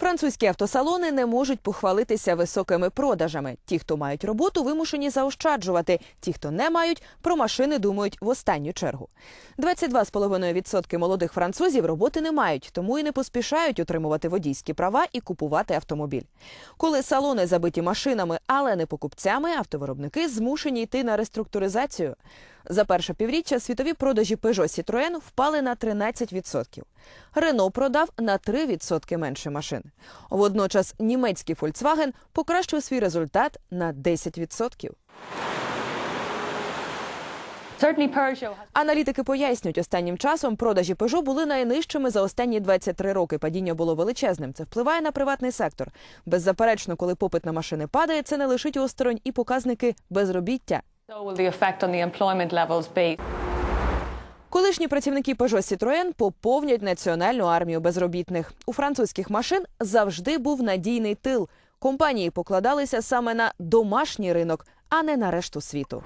Французькі автосалони не можуть похвалитися високими продажами. Ті, хто мають роботу, вимушені заощаджувати. Ті, хто не мають, про машини думають в останню чергу. 22,5% молодих французів роботи не мають, тому і не поспішають отримувати водійські права і купувати автомобіль. Коли салони забиті машинами, але не покупцями, автовиробники змушені йти на реструктуризацію. За перше півріччя світові продажі Peugeot Citroën впали на 13%. Рено продав на 3% менше машин. Водночас німецький Volkswagen покращив свій результат на 10%. Certainly Peugeot Аналітики пояснюють, останнім часом продажі Peugeot були найнижчими за останні 23 роки. Падіння було величезним. Це впливає на приватний сектор. Беззаперечно, коли попит на машини падає, це не лишить осторонь і показники безробіття. Колишні працівники Peugeot Citroën поповнять національну армію безробітних. У французьких машин завжди був надійний тил. Компанії покладалися саме на домашній ринок, а не на решту світу.